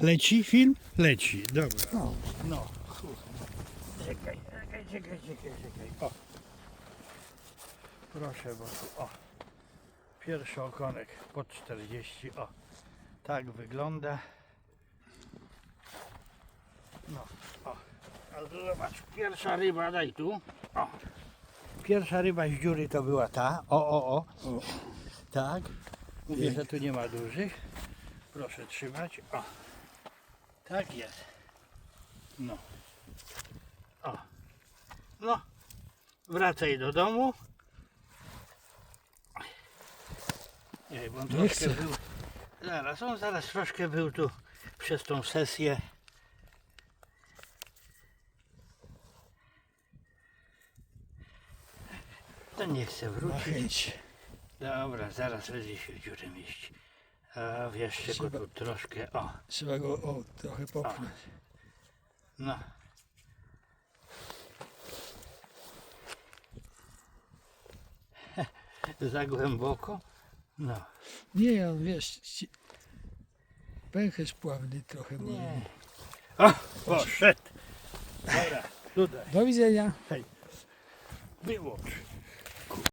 Leci film? Leci, dobra. No. No. Czekaj, czekaj, czekaj, czekaj, czekaj. O. Proszę, bo tu, o. Pierwszy okonek pod 40, o. Tak wygląda. No, o. A zobacz, pierwsza ryba, daj tu. O. Pierwsza ryba z dziury to była ta. O, o, o. O. Tak. Mówię, że tu nie ma dużych. Proszę trzymać. O. Tak jest. No. O. No. Wracaj do domu. Nie, bo on Nie troszkę chcę. był. Zaraz, on zaraz troszkę był tu przez tą sesję. To nie chce wrócić. chęć. Dobra, zaraz będzie się w dziurę mieści. A jeszcze go Trzeba- tu troszkę. O, Trzeba go o, trochę popchnąć. no. Za głęboko? No. Nie, on wiesz, ci... pęcherz pławny trochę ma. Nie. O, poszedł. Dobra, tutaj. Do widzenia. Wyłącz.